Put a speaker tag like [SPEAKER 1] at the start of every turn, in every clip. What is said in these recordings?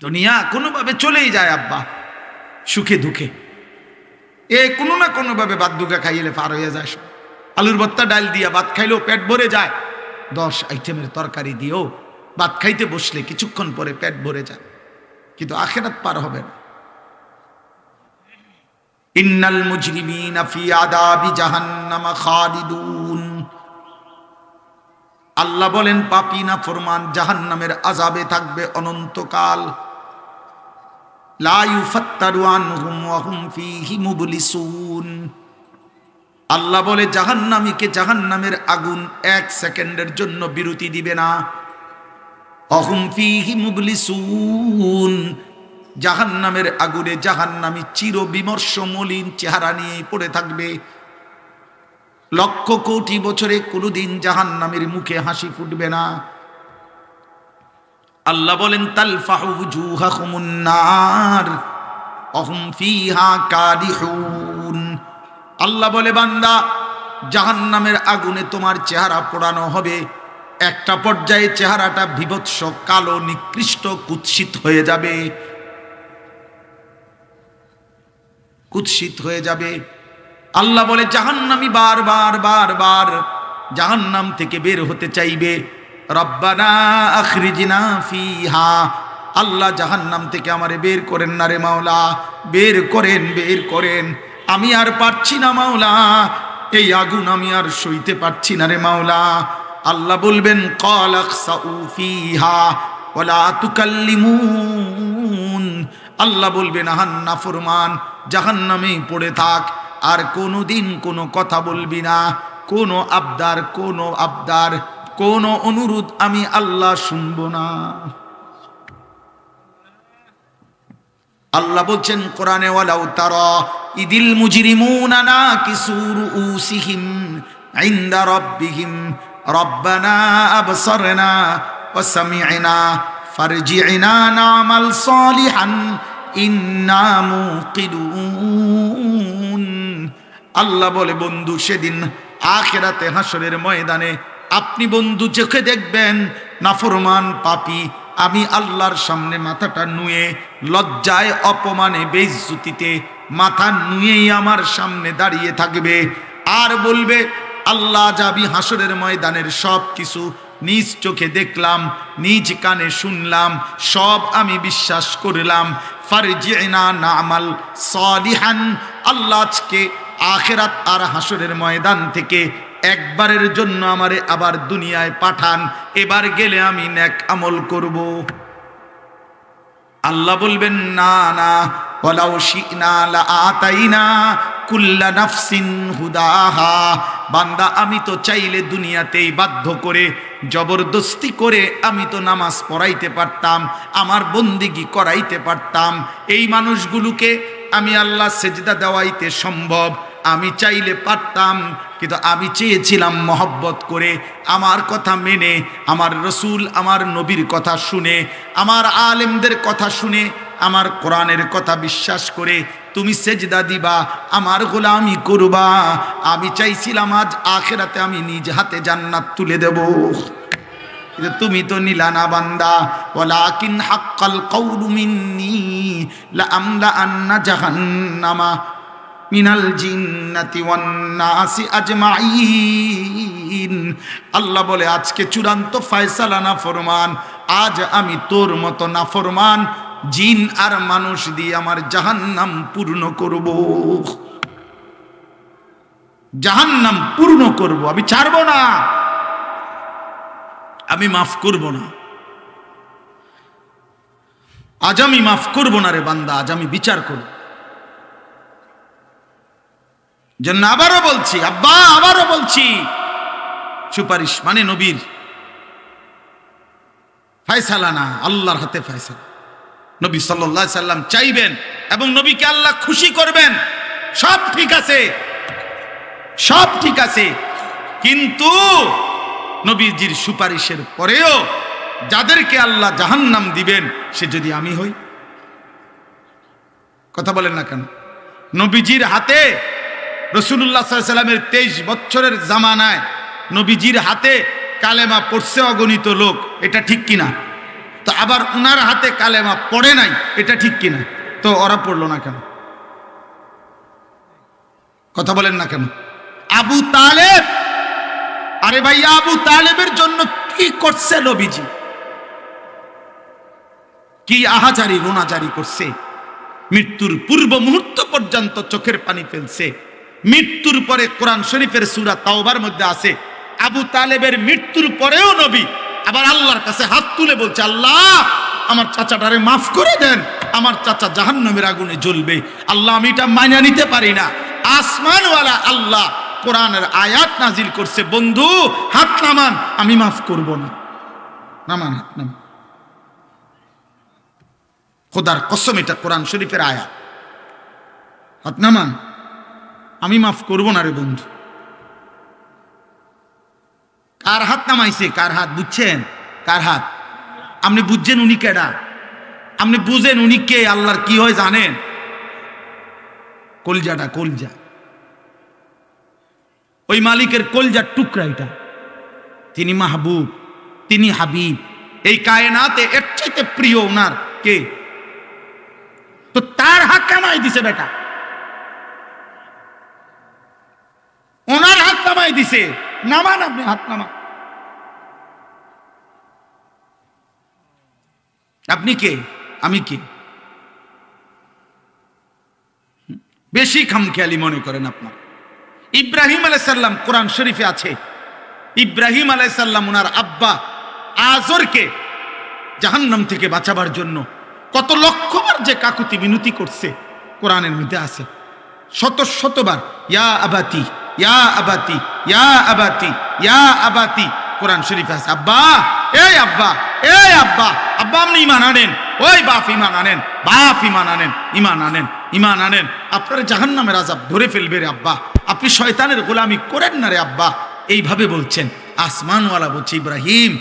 [SPEAKER 1] দুনিয়া কোনোভাবে চলেই যায়, আব্বা। সুখে, দুঃখে। এ কোনো না কোনোভাবে বাদ দুঃখা খাইলে পার হয়ে যায়। আলুর ভর্তা, ডাল দিয়া ভাত খাইলেও পেট ভরে যায়। দশ আইটেমের তরকারি দিয়েও ভাত খাইতে বসলে কিছুক্ষণ পরে পেট ভরে যায়। কিন্তু আখেরাত পার হবে না। ইন্নাল মুজরিমিনা জাহান্নাম আল্লাহ বলেন, পাপি না ফরমান, জাহান্নামের আজাবে থাকবে অনন্তকাল। আল্লাহ বলে, জাহান্নামীকে জাহান্নামের আগুন এক সেকেন্ডের জন্য বিরতি দিবে না। অহুম ফিহি মুবলিসুন। জাহান্নামের আগুনে জাহান্নামী চির বিমর্ষ মলিন চেহারা নিয়ে পড়ে থাকবে। লক্ষ কোটি বছরে কোনোদিন জাহান্নামের মুখে হাসি ফুটবে না। আল্লাহ বলেন আল্লাহ বলে, বান্দা, জাহান্নামের আগুনে তোমার চেহারা পোড়ানো হবে। একটা পর্যায়ে চেহারাটা বিভৎস, কালো, নিকৃষ্ট, কুৎসিত হয়ে যাবে। কুৎসিত হয়ে যাবে। আল্লাহ বলে, জাহান্নামি বার বার বার বার জাহান্নাম থেকে বের হতে চাইবে। রব্বানা আখরিজিনা ফিহা। আল্লাহ জাহান্নাম থেকে আমারে বের করেন না রে মাওলা। বের করেন বের করেন। আমি আর পারছি না মাওলা। এই আগুন আমি আর সইতে পারছি না রে মাওলা। আল্লাহ বলবেন, কল ফিহা আল্লাহ বলবেন আহান্না ফরমান, জাহান্নামেই পড়ে থাক। আর কোনো দিন কোনো কথা বলবি না। কোনো আবদার কোনো আবদার কোনো অনুরোধ আমি আল্লাহ শুনব না। আল্লাহ বলছেন, কোরআনে ওয়ালাউ তারা ইদিল মুজরিমুনা নাকিসুর উসিহিম ইনদা রাব্বিহিম। রব্বানা আবসারনা ওয়া সামি'না ফারজি'না না'মাল সালিহান। ইন্না মুকিদুন আল্লাহ বলে, বন্ধু, সেদিন আখেরাতে হাসরের ময়দানে আপনি বন্ধু চোখে দেখবেন, নাফরমান পাপি। আমি আল্লাহর সামনে মাথাটা নুয়ে, লজ্জায় অপমানে বেজ্জুতিতে মাথা নুয়েই আমার সামনে দাঁড়িয়ে থাকবে। আর বলবে, আল্লাহ যাবি হাসরের ময়দানের সব কিছু নিজ চোখে দেখলাম, নিজ কানে শুনলাম, সব আমি বিশ্বাস করলাম। ফারজিনা নামাল সলিহান, আল্লাহ আজকে আখেরাত আর হাসরের ময়দান থেকে একবারের জন্য আমারে আবার দুনিয়ায় পাঠান, এবার গেলে আমি ন্যাক আমল করব। আল্লাহ বলবেন, না না ওলাও শিনা লা আতাইনা কুল্লা নাফসিন হুদাহা। বান্দা, আমি তো চাইলে দুনিয়াতেই বাধ্য করে, জবরদস্তি করে আমি তো নামাজ পড়াইতে পারতাম, আমার বন্দিগি করাইতে পারতাম। এই মানুষগুলোকে আমি আল্লাহ সেজদা দেওয়াইতে সম্ভব। আমি চাইলে পারতাম, কিন্তু আমি চেয়েছিলাম মহব্বত করে আমার কথা মেনে, আমার রসুল, আমার নবীর কথা শুনে, আমার আলেমদের কথা শুনে, আমার কোরআনের কথা বিশ্বাস করে তুমি সেজদা দিবা, আমার গোলামি করবা। আমি চাইছিলাম আজ আখেরাতে আমি নিজ হাতে জান্নাত তুলে দেব। তুমি তো নিলা না বান্দা। ওয়ালাকিন হাক্কাল কওলু মিন্নি লা আমলা আন্না জাহান্নামা। মিনাল জিন্নাতি ওয়ান নাসি আজমাইন। আল্লাহ বলে, আজকে চূড়ান্ত ফয়সালা না ফরমান আজ আমি তোর মতো না ফরমান জিন আর মানুষ দিয়ে আমার জাহান্নাম পূর্ণ করব। জাহান্নাম পূর্ণ করব, আমি ছাড়ব না। আমি মাফ করব না। আজ আমি মাফ করব না রে বান্দা, আজ আমি বিচার করব। জন্য আবারও বলছি, আব্বা, আবারও বলছি, সুপারিশ মানে নবীর ফায়সালা না, আল্লাহর হাতে ফায়সালা। নবী সাল্লাহ সাল্লাম চাইবেন এবং নবীকে আল্লাহ খুশি করবেন। সব ঠিক আছে, সব ঠিক আছে। কিন্তু নবীজির সুপারিশের পরেও যাদেরকে আল্লাহ জাহান্নাম দিবেন, সে যদি আমি হই? কথা বলেন না কেন? নবীজির হাতে রসুল্লাহ সাল্লামের তেইশ বছরের জামানায় নবীজির হাতে কালেমা পড়ছে অগণিত লোক, এটা ঠিক কিনা? তো আবার ওনার হাতে কালেমা পড়ে নাই, এটা ঠিক কিনা? তো ওরা পড়ল না কেন? কথা বলেন না কেন? আবু তালেব! আরে ভাই, আবু তালেবের জন্য কি করছে নবীজি? কি আহাজারি, রোনাজারি করছে? মৃত্যুর পূর্ব মুহূর্ত পর্যন্ত চোখের পানি ফেলছে। মৃত্যুর পরে কোরআন শরীফের সুরা তাওবার মধ্যে আছে, আবু তালেবের মৃত্যুর পরেও নবী আবার আল্লাহর কাছে হাত তুলে বলছে, আল্লাহ, আমার চাচাটারে মাফ করে দেন, আমার চাচা জাহান্নামের আগুনে জ্বলবে, আল্লাহ, আমি এটা মাইনা নিতে পারি না। আসমানওয়ালা আল্লাহ কোরআনের আয়াত নাজিল করছে, বন্ধু, হাত নামান, আমি মাফ করব না। নামান, হাত নামান। খোদার কসম, এটা কোরআন শরীফের আয়াত। হাত নামান। আমি মাফ করব না রে বন্ধু। কার হাত নামাইছে? কার হাত? বুঝছেন? কার হাত? আপনি বুঝছেন উনি কেডা? আপনি বুঝেন উনি কে? আল্লাহর কি হয় জানেন? কলজাটা কলজা। ওই মালিকের কলজার টুকরা এটা। তিনি মাহবুব, তিনি হাবিব। এই কায়নাতে এর চাইতে প্রিয় ওনার কে? তো তার হাত কামাই দিছে বেটা। ওনার হাত কামাই দিছে। নামান আপনি, হাত নামান। আপনি কে? আমি কে? বেশি খামখেয়ালি মনে করেন আপনার। ইব্রাহিম আলাইসাল্লাম কোরআন শরীফে আছে। ইব্রাহিম আলাইসাল্লাম ওনার আব্বা আজরকে জাহান্নাম থেকে বাঁচাবার জন্য কত লক্ষবার যে কাকুতি মিনতি করছে কোরআনের মধ্যে আছে। শত শতবার, ইয়া আবাতি। ইয়া আবাতি ইয়া আবাতি ইয়া আবাতি। কোরআন শরীফ আছে, আব্বা, এই আব্বা এই আব্বা। আব্বা, আপনি ইমান আনেন, ওই বাপ ইমান আনেন, বাপ ইমান আনেন ইমান আনেন ইমান আনেন। আপনার জাহান নামের আজাব ধরে ফেলবে রে আব্বা। আপনি শয়তানের গোলামি করেন না রে আব্বা। এইভাবে বলছেন, আসমানওয়ালা বলছে, ইব্রাহিম,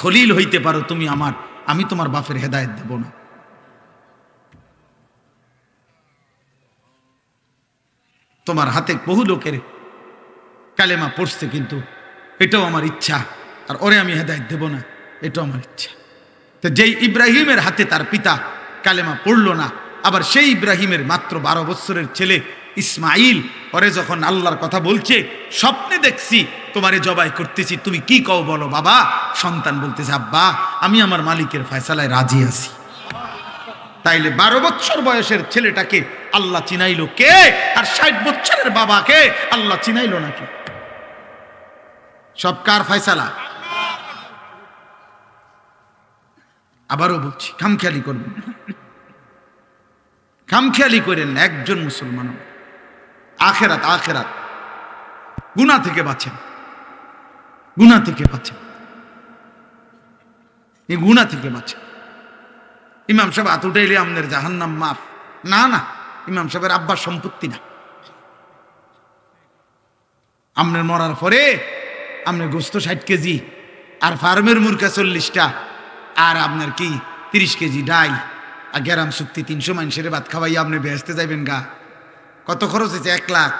[SPEAKER 1] খলিল হইতে পারো তুমি আমার, আমি তোমার বাপের হেদায়ত দেব না। তোমার হাতে বহু লোকের কালেমা পড়ছে কিন্তু এটাও আমার ইচ্ছা, আর ওরে আমি হেদায়ত দেব না, এটাও আমার ইচ্ছা। তো যেই ইব্রাহিমের হাতে তার পিতা কালেমা পড়ল না, আবার সেই ইব্রাহিমের মাত্র বারো বছরের ছেলে ইসমাইল ওরে যখন আল্লাহর কথা বলছে, স্বপ্নে দেখছি, তোমারে জবাই করতেছি, তুমি কি কও বলো বাবা? সন্তান বলতেছে, আব্বা, আমি আমার মালিকের ফয়সালায় রাজি আছি। তাইলে বারো বছর বয়সের ছেলেটাকে আল্লাহ চিনাইলো কে? আর ষাট বছরের বাবাকে আল্লাহ চিনাইলো নাকি? সব কার ফয়সালা? আবারও বলছি, খামখেয়ালি করবেন খামখেয়ালি করেন একজন মুসলমান আখেরাত আখেরাত। গুনা থেকে বাঁচেন। গুনা থেকে বাঁচেন। এই থেকে বাঁচেন। ইমাম সাহেব হাত উঠাইলে আমাদের জাহান্নাম মাফ। না না, ইমাম সাহেবের আব্বার সম্পত্তি না। আপনার মরার পরে আপনার গোস্ত ষাট কেজি, আর ফার্মের মুরগা চল্লিশটা, আর আপনার কি তিরিশ কেজি ডাই আর গ্যারাম চুক্তি তিনশো মানুষের ভাত খাওয়াই আপনি বেহেস্তে যাইবেন গা। কত খরচ হয়েছে? এক লাখ।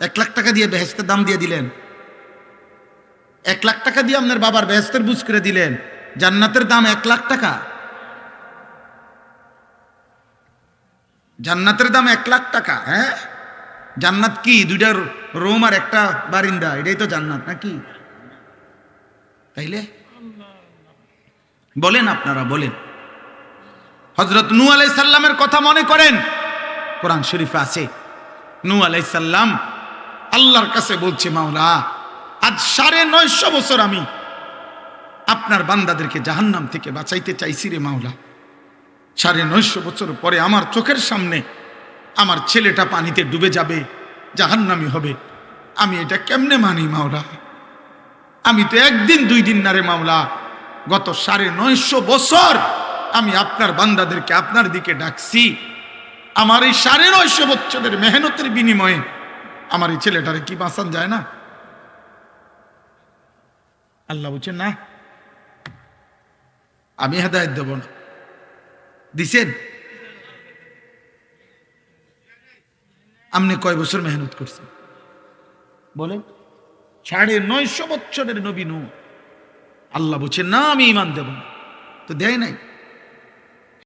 [SPEAKER 1] এক লাখ টাকা দিয়ে বেহেস্তের দাম দিয়ে দিলেন। এক লাখ টাকা দিয়ে আপনার বাবার বেহেস্তের বুঝ করে দিলেন। জান্নাতের দাম এক লাখ টাকা। জান্নাতের দাম এক লাখ টাকা হ্যাঁ? জান্নাত কি? দুইটা রোম আর একটা বারিন্দা, এটাই তো জান্নাত নাকি? তাইলে? বলেন আপনারা, বলেন। হজরত নু আলাই সাল্লামের কথা মনে করেন? কোরআন শরীফে আছে। নু আলাই সাল্লাম আল্লাহর কাছে বলছে, মাওলা, আজ সাড়ে নয়শো বছর আমি আপনার বান্দাদেরকে জাহান্নাম থেকে বাঁচাইতে চাইছি রে মাওলা। সাড়ে নয়শো বছর পরে আমার চোখের সামনে আমার ছেলেটা পানিতে ডুবে যাবে, জাহান্নামি হবে। আমি এটা কেমনে মানি, মাওলা? আমি তো একদিন, দুই দিন না রে মাওলা, গত সাড়ে নয়শো বছর আমি আপনার বান্দাদেরকে আপনার দিকে ডাকছি। আমার এই সাড়ে নয়শো বছরের মেহনতের বিনিময়ে আমার এই ছেলেটারে কি বাঁচান যায় না? আল্লাহ বলছেন না, আমি হেদায়ত দেব না। দিছেন? আপনি কয় বছর মেহনত করছেন? বলেন। সাড়ে নয়শো বছরের নবী নু আল্লাহ বলছে না আমি ইমান দেব না। তো দেয় নাই?